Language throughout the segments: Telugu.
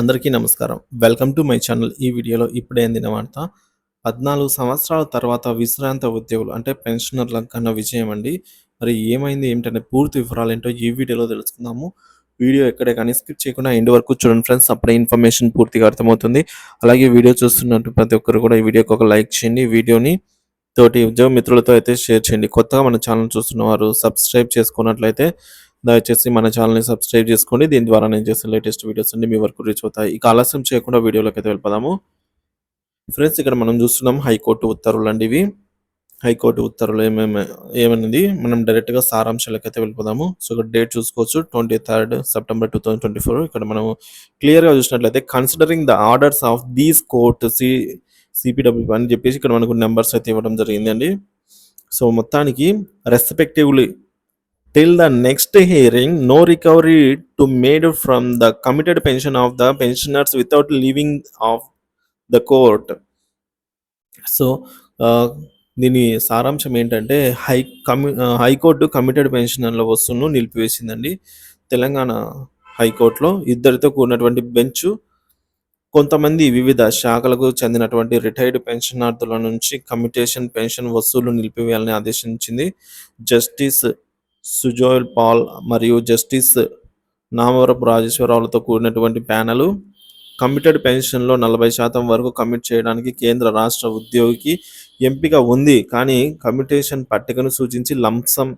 అందరికీ నమస్కారం. Welcome to my channel. ఈ వీడియోలో ఇప్పుడే అందిన వార్త పద్నాలుగు సంవత్సరాల తర్వాత విశ్రాంత ఉద్యోగులు అంటే పెన్షనర్లకు కన్నా విజయం అండి. మరి ఏమైంది ఏంటంటే పూర్తి వివరాలు ఏంటో ఈ వీడియోలో తెలుసుకుందాము. వీడియో ఎక్కడే కానీ స్కిప్ చేయకుండా ఎండ్ వరకు చూడండి ఫ్రెండ్స్. అప్పుడే ఇన్ఫర్మేషన్ పూర్తిగా అర్థమవుతుంది. అలాగే వీడియో చూస్తున్నట్టు ప్రతి ఒక్కరు కూడా ఈ వీడియోకి ఒక లైక్ చేయండి. వీడియోని తోటి ఉద్యోగ మిత్రులతో అయితే షేర్ చేయండి. కొత్తగా మన ఛానల్ చూస్తున్న వారు సబ్స్క్రైబ్ చేసుకున్నట్లయితే దయచేసి మన ఛానల్ని సబ్స్క్రైబ్ చేసుకోండి. దీని ద్వారా నేను చేసిన లేటెస్ట్ వీడియోస్ అన్ని మీ వరకు రీచ్ అవుతాయి. ఇక ఆలస్యం చేయకుండా వీడియోలోకి అయితే వెళ్ళిపోదాము. ఫ్రెండ్స్ ఇక్కడ మనం చూస్తున్నాం హైకోర్టు ఉత్తర్వులు అండి ఇవి. హైకోర్టు ఉత్తర్వులు ఏమేమి ఏమన్నది మనం డైరెక్ట్గా సారాంశాలకు అయితే వెళ్ళిపోదాము. సో ఇక్కడ డేట్ చూసుకోవచ్చు. Twenty third September two thousand twenty four ఇక్కడ మనం క్లియర్గా చూసినట్లయితే considering the orders of these court C CPW అని చెప్పేసి ఇక్కడ మనకు నెంబర్స్ అయితే ఇవ్వడం జరిగిందండి. సో మొత్తానికి respectively till the next hearing no recovery to made from the committed pension of the pensioners without leaving of the court. So uh, దీని సారాంశం ఏంటంటే హై కమి హైకోర్టు కమిటెడ్ పెన్షనర్ల వస్తువును నిలిపివేసిందండి. తెలంగాణ హైకోర్టులో ఇద్దరితో కూడినటువంటి బెంచ్ కొంతమంది వివిధ శాఖలకు చెందినటువంటి రిటైర్డ్ పెన్షనార్థుల నుంచి కమిటేషన్ పెన్షన్ వసూలు నిలిపివేయాలని ఆదేశించింది. జస్టిస్ సుజోయల్ పాల్ మరియు జస్టిస్ నామవరపు రాజేశ్వరరావులతో కూడినటువంటి ప్యానెల్. కమిటెడ్ పెన్షన్లో నలభై శాతం వరకు కమిట్ చేయడానికి కేంద్ర రాష్ట్ర ఉద్యోగికి ఎంపిక ఉంది. కానీ కమిటేషన్ పట్టికను సూచించి లంసం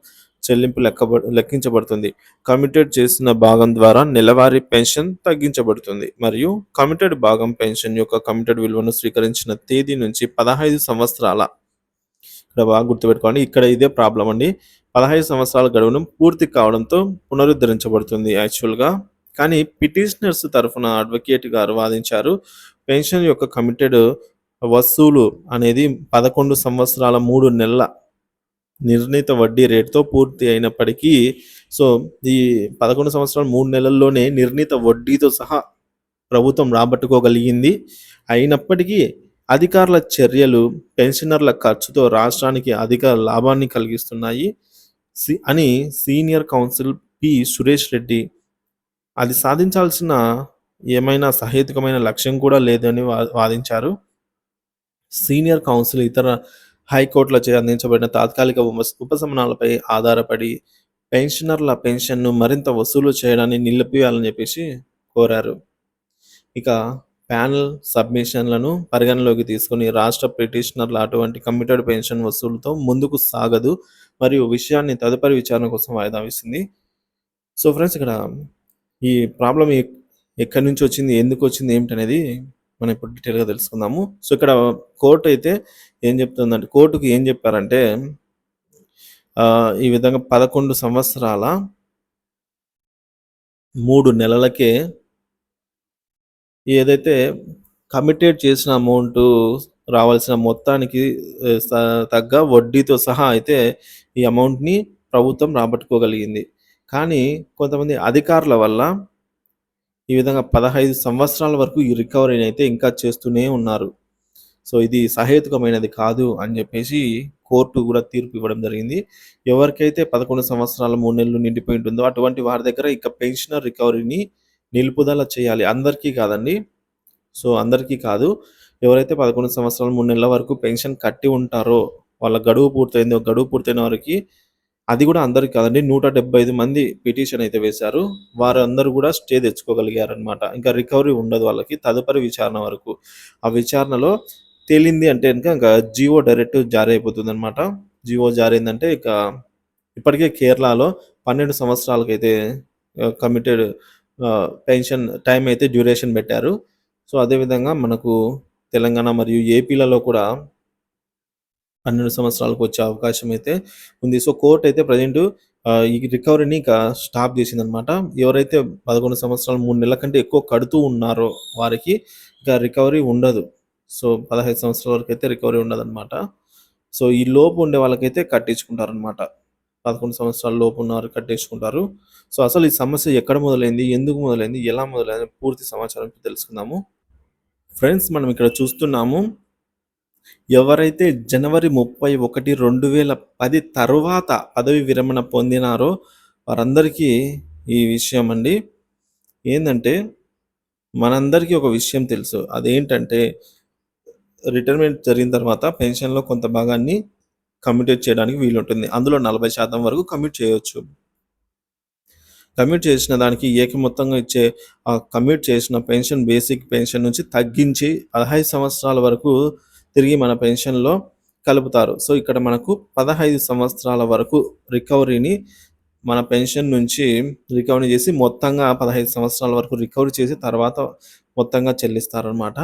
చెల్లింపు లెక్కబ లెక్కించబడుతుంది. కమిటెడ్ చేసిన భాగం ద్వారా నెలవారీ పెన్షన్ తగ్గించబడుతుంది. మరియు కమిటెడ్ భాగం పెన్షన్ యొక్క కమిటెడ్ విలువను స్వీకరించిన తేదీ నుంచి పదహైదు సంవత్సరాల ఇక్కడ బాగా గుర్తుపెట్టుకోండి. ఇక్కడ ఇదే ప్రాబ్లం అండి. పదహైదు సంవత్సరాల గడువును పూర్తి కావడంతో పునరుద్ధరించబడుతుంది యాక్చువల్గా. కానీ పిటిషనర్స్ తరఫున అడ్వకేట్ గారు వాదించారు పెన్షన్ యొక్క కమిటెడ్ వసూలు అనేది పదకొండు సంవత్సరాల మూడు నెలల నిర్ణీత వడ్డీ రేటుతో పూర్తి అయినప్పటికీ సో ఈ పదకొండు సంవత్సరాల మూడు నెలల్లోనే నిర్ణీత వడ్డీతో సహా ప్రభుత్వం రాబట్టుకోగలిగింది. అయినప్పటికీ అధికారుల చర్యలు పెన్షనర్ల ఖర్చుతో రాష్ట్రానికి అధిక లాభాన్ని కలిగిస్తున్నాయి. సి అని senior counsel P Suresh Reddy. అది సాధించాల్సిన ఏమైనా సహేతుకమైన లక్ష్యం కూడా లేదని వాదించారు. సీనియర్ కౌన్సిల్ ఇతర హైకోర్టులచే అందించబడిన తాత్కాలిక ఉపశమనాలపై ఆధారపడి పెన్షనర్ల పెన్షన్ను మరింత వసూలు చేయడాన్ని నిలిపివేయాలని చెప్పేసి కోరారు. ఇక ప్యానల్ సబ్మిషన్లను పరిగణలోకి తీసుకుని రాష్ట్ర పిటిషనర్ల అటువంటి కమిటెడ్ పెన్షన్ వసూలుతో ముందుకు సాగదు మరియు విషయాన్ని తదుపరి విచారణ కోసం వాయిదా వేసింది. సో ఫ్రెండ్స్ ఇక్కడ ఈ ప్రాబ్లం ఎక్కడి నుంచి వచ్చింది ఎందుకు వచ్చింది ఏమిటనేది మనం ఇప్పుడు డీటెయిల్గా తెలుసుకుందాము. సో ఇక్కడ కోర్టు అయితే ఏం చెప్తుందంటే కోర్టుకు ఏం చెప్పారంటే ఈ విధంగా పదకొండు సంవత్సరాల మూడు నెలలకే ఏదైతే కమిటెడ్ చేసిన అమౌంట్ రావాల్సిన మొత్తానికి తగ్గ వడ్డీతో సహా అయితే ఈ అమౌంట్‌ని ప్రభుత్వం రాబట్టుకోగలిగింది. కానీ కొంతమంది అధికారుల వల్ల ఈ విధంగా పదహైదు సంవత్సరాల వరకు ఈ రికవరీని అయితే ఇంకా చేస్తూనే ఉన్నారు. సో, ఇది సహేతుకమైనది కాదు అని చెప్పేసి కోర్టు కూడా తీర్పు ఇవ్వడం జరిగింది. ఎవరికైతే పదకొండు సంవత్సరాల మూడు నెలలు నిండిపోయి ఉంటుందో అటువంటి వారి దగ్గర ఇక పెన్షనర్ రికవరీని నిలుపుదల చేయాలి. అందరికీ కాదండి. సో, అందరికీ కాదు. ఎవరైతే పదకొండు సంవత్సరాలు మూడు నెలల వరకు పెన్షన్ కట్టి ఉంటారో వాళ్ళ గడువు పూర్తయిందో గడువు పూర్తయిన వారికి అది కూడా అందరికి కాదండి నూట డెబ్బై ఐదు మంది పిటిషన్ అయితే వేశారు వారందరూ కూడా స్టే తెచ్చుకోగలిగారనమాట ఇంకా రికవరీ ఉండదు వాళ్ళకి తదుపరి విచారణ వరకు ఆ విచారణలో తేలింది అంటే కనుక ఇంకా జియో డైరెక్ట్ జారీ అయిపోతుంది అనమాట జియో జారీ అయిందంటే ఇక ఇప్పటికే కేరళలో పన్నెండు సంవత్సరాలకైతే కమిటెడ్ పెన్షన్ టైం అయితే డ్యూరేషన్ పెట్టారు. సో అదేవిధంగా మనకు తెలంగాణ మరియు ఏపీలలో కూడా పన్నెండు సంవత్సరాలకు వచ్చే అవకాశం అయితే ఉంది. సో కోర్ట్ అయితే ప్రజెంట్ ఈ రికవరీని ఇక స్టాప్ చేసిందనమాట. ఎవరైతే పదకొండు సంవత్సరాలు మూడు నెలల కంటే ఎక్కువ కడుతూ ఉన్నారో వారికి ఇక రికవరీ ఉండదు. సో పదహైదు సంవత్సరాల వరకు అయితే రికవరీ ఉండదన్నమాట సో ఈ లోపు ఉండే వాళ్ళకైతే కట్టించుకుంటారనమాట. పదకొండు సంవత్సరాల లోపు ఉన్నారు కట్టేసుకుంటారు. సో అసలు ఈ సమస్య ఎక్కడ మొదలైంది ఎందుకు మొదలైంది ఎలా మొదలైంది పూర్తి సమాచారం తెలుసుకుందాము. ఫ్రెండ్స్ మనం ఇక్కడ చూస్తున్నాము ఎవరైతే జనవరి ముప్పై ఒకటి రెండు వేల పది తరువాత పదవి విరమణ పొందినారో వారందరికీ ఈ విషయం అండి. ఏంటంటే మనందరికీ ఒక విషయం తెలుసు. అదేంటంటే రిటైర్మెంట్ జరిగిన తర్వాత పెన్షన్‌లో కొంత భాగాన్ని కమ్యూటేట్ చేయడానికి వీలుంటుంది. అందులో 40% వరకు కమ్యూట్ చేయవచ్చు కమ్యూట్ చేసిన దానికి ఏకమొత్తంగా ఇచ్చే ఆ కమ్యూట్ చేసిన పెన్షన్ బేసిక్ పెన్షన్ నుంచి తగ్గించి 15 సంవత్సరాల వరకు తిరిగి మన పెన్షన్‌లో కలుపుతారు. సో, ఇక్కడ మనకు 15 సంవత్సరాల వరకు రికవరీని మన పెన్షన్ నుంచి రికవరీ చేసి మొత్తంగా 15 సంవత్సరాల వరకు రికవరీ చేసి తర్వాత మొత్తంగా చెల్లిస్తారనమాట.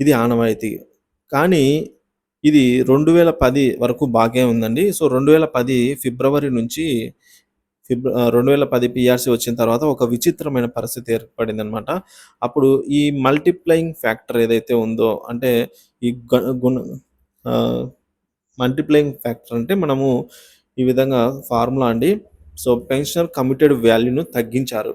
ఇది ఆనవాయితీ. కానీ ఇది 2010 వరకు బాగే ఉందండి. సో, 2010 ఫిబ్రవరి నుంచి ఫిబ్ ఆహ్, 2010 పీఆర్సీ వచ్చిన తర్వాత ఒక విచిత్రమైన పరిస్థితి ఏర్పడింది అనమాట అప్పుడు ఈ మల్టిప్లయింగ్ ఫ్యాక్టర్ ఏదైతే ఉందో అంటే ఈ గ గుణ మల్టిప్లయింగ్ ఫ్యాక్టర్ అంటే మనము ఈ విధంగా ఫార్ములా అండి. సో, పెన్షనర్ కమిటెడ్ వాల్యూను తగ్గించారు.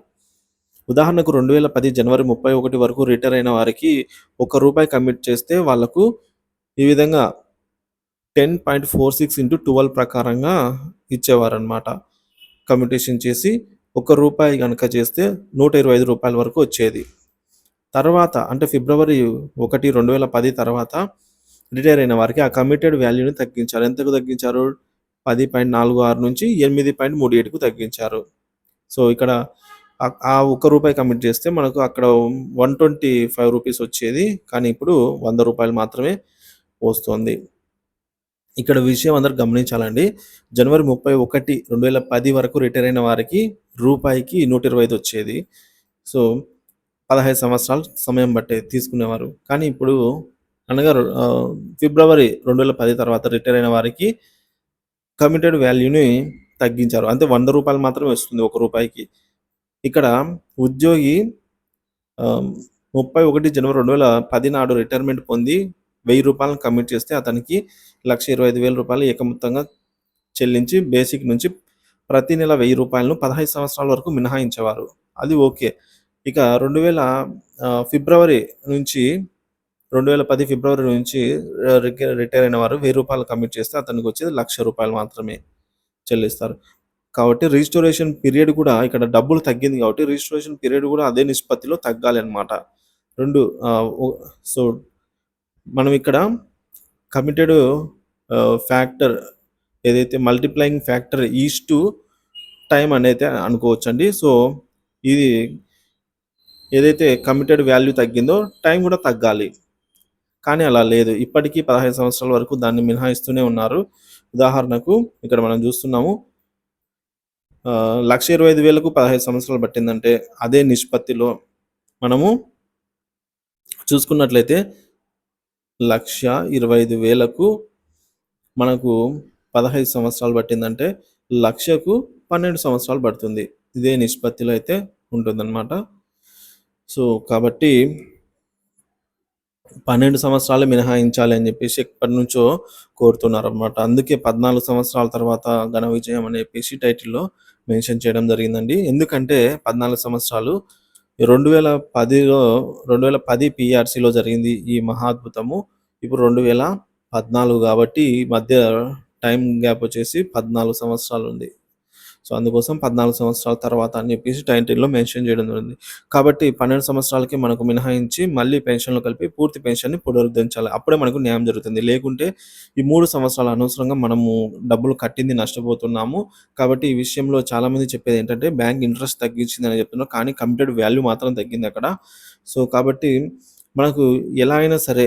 ఉదాహరణకు 2010 జనవరి 31 వరకు రిటైర్ అయిన వారికి ఒక రూపాయి కమిట్ చేస్తే వాళ్ళకు ఈ విధంగా ten point four six into twelve ప్రకారంగా ఇచ్చేవారనమాట కమ్యూటేషన్ చేసి ఒక రూపాయి కనుక చేస్తే నూట ఇరవై ఐదు రూపాయల వరకు వచ్చేది. తర్వాత అంటే ఫిబ్రవరి ఒకటి రెండు వేల పది తర్వాత రిటైర్ అయిన వారికి ఆ కమిటెడ్ వాల్యూని తగ్గించారు. ఎంతకు తగ్గించారు? పది పాయింట్ నాలుగు ఆరు నుంచి ఎనిమిది పాయింట్ మూడు ఏడుకు తగ్గించారు. సో ఇక్కడ ఆ ఒక్క రూపాయి కమిట్ చేస్తే మనకు అక్కడ వన్ ట్వంటీ ఫైవ్ రూపీస్ వచ్చేది. కానీ ఇప్పుడు వంద రూపాయలు మాత్రమే వస్తోంది. ఇక్కడ విషయం అందరు గమనించాలండి. జనవరి 31, 2010 వరకు రిటైర్ అయిన వారికి రూపాయికి 125 వచ్చేది. సో, 15 సంవత్సరాలు సమయం పట్టేది తీసుకునేవారు. కానీ ఇప్పుడు అనగా ఫిబ్రవరి రెండు వేల పది తర్వాత రిటైర్ అయిన వారికి కమిటెడ్ వాల్యూని తగ్గించారు. అంటే వంద రూపాయలు మాత్రమే వస్తుంది ఒక రూపాయికి. ఇక్కడ ఉద్యోగి ముప్పై ఒకటి జనవరి 2010 నాడు రిటైర్మెంట్ పొంది వెయ్యి రూపాయలను కమిట్ చేస్తే అతనికి లక్ష ఇరవై ఐదు వేల రూపాయలు ఏకమొత్తంగా చెల్లించి బేసిక్ నుంచి ప్రతి నెల వెయ్యి రూపాయలను పదహైదు సంవత్సరాల వరకు మినహాయించేవారు. అది ఓకే. ఇక రెండు వేల ఫిబ్రవరి నుంచి 2010 ఫిబ్రవరి నుంచి రిటైర్ అయిన వారు వెయ్యి రూపాయలు కమిట్ చేస్తే అతనికి వచ్చేది లక్ష రూపాయలు మాత్రమే చెల్లిస్తారు. కాబట్టి రిజిస్ట్రేషన్ పీరియడ్ కూడా ఇక్కడ డబ్బులు తగ్గింది కాబట్టి రిజిస్టరేషన్ పీరియడ్ కూడా అదే నిష్పత్తిలో తగ్గాలి అనమాట. 2 ఆహ్, ఓ సో, మనం ఇక్కడ కమిటెడ్ ఫ్యాక్టర్ ఏదైతే multiplying factor is to time అనైతే అనుకోవచ్చండి. సో, ఇది ఏదైతే కమిటెడ్ వాల్యూ తగ్గిందో టైం కూడా తగ్గాలి. కానీ అలా లేదు. ఇప్పటికీ 15 సంవత్సరాల వరకు దాన్ని మినహాయిస్తూనే ఉన్నారు. ఉదాహరణకు ఇక్కడ మనం చూస్తున్నాము. లక్ష ఇరవై ఐదు వేలకు పదహైదు సంవత్సరాలు పట్టిందంటే అదే నిష్పత్తిలో మనము చూసుకున్నట్లయితే 1,25,000కు మనకు 15 సంవత్సరాలు పట్టిందంటే లక్షకు పన్నెండు సంవత్సరాలు పడుతుంది. ఇదే నిష్పత్తిలో అయితే ఉంటుందన్నమాట. సో, కాబట్టి 12 సంవత్సరాలు మినహాయించాలి అని చెప్పేసి ఎప్పటి నుంచో కోరుతున్నారు అనమాట అందుకే 14 సంవత్సరాల తర్వాత ఘన విజయం అని చెప్పేసి టైటిల్‌లో మెన్షన్ చేయడం జరిగిందండి. ఎందుకంటే 14 సంవత్సరాలు రెండు వేల పదిలో రెండు వేల పది పిఆర్సీలో జరిగింది ఈ మహాద్భుతము. ఇప్పుడు రెండు వేల పద్నాలుగు కాబట్టి మధ్య టైం గ్యాప్ వచ్చేసి పద్నాలుగు సంవత్సరాలు ఉంది. సో, అందుకోసం 14 సంవత్సరాల తర్వాత అని చెప్పేసి టైటిల్‌లో మెన్షన్ చేయడం జరిగింది. కాబట్టి 12 సంవత్సరాలకి మనకు మినహాయించి మళ్ళీ పెన్షన్లు కలిపి పూర్తి పెన్షన్‌ని పునరుద్ధరించాలి. అప్పుడే మనకు న్యాయం జరుగుతుంది. లేకుంటే ఈ మూడు సంవత్సరాలు అనవసరంగా మనము డబ్బులు కట్టింది నష్టపోతున్నాము. కాబట్టి ఈ విషయంలో చాలామంది చెప్పేది ఏంటంటే బ్యాంక్ ఇంట్రెస్ట్ తగ్గించిందని చెప్తున్నారు. కానీ కంప్యూటర్ వాల్యూ మాత్రం తగ్గింది అక్కడ సో, కాబట్టి మనకు ఎలా అయినా సరే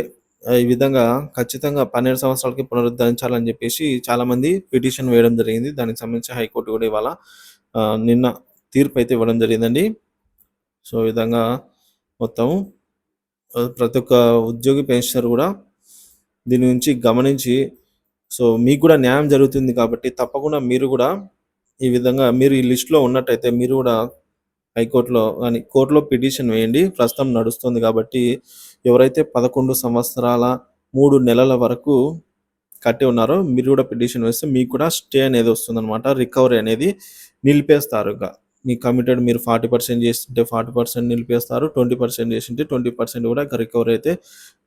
ఈ విధంగా ఖచ్చితంగా 12 సంవత్సరాలకి పునరుద్ధరించాలని చెప్పేసి చాలామంది పిటిషన్ వేయడం జరిగింది. దానికి సంబంధించి హైకోర్టు కూడా ఇవాళ నిన్న తీర్పు అయితే ఇవ్వడం జరిగిందండి. సో, విధంగా మొత్తం ప్రతి ఒక్క ఉద్యోగి పెన్షనర్ కూడా దీని నుంచి గమనించి సో, మీకు కూడా న్యాయం జరుగుతుంది కాబట్టి తప్పకుండా మీరు కూడా ఈ విధంగా మీరు ఈ లిస్ట్‌లో ఉన్నట్టయితే మీరు కూడా హైకోర్టులో కానీ కోర్టులో పిటిషన్ వేయండి. ప్రస్తుతం నడుస్తుంది కాబట్టి ఎవరైతే 11 సంవత్సరాల మూడు నెలల వరకు కట్టి ఉన్నారో మీరు కూడా పిటిషన్ వేస్తే మీకు కూడా స్టే అనేది వస్తుందన్నమాట. రికవరీ అనేది నిలిపేస్తారు ఇంకా మీ కమిటెడ్ మీరు 40% చేస్తుంటే 40% నిలిపేస్తారు. ట్వంటీ పర్సెంట్ చేసింటే ట్వంటీ పర్సెంట్ కూడా రికవరీ అయితే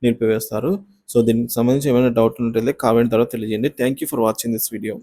నిలిపివేస్తారు. సో, దీనికి సంబంధించి ఏమైనా డౌట్ ఉన్నట్లయితే కామెంట్ ద్వారా తెలియజేయండి. Thank you for watching this video.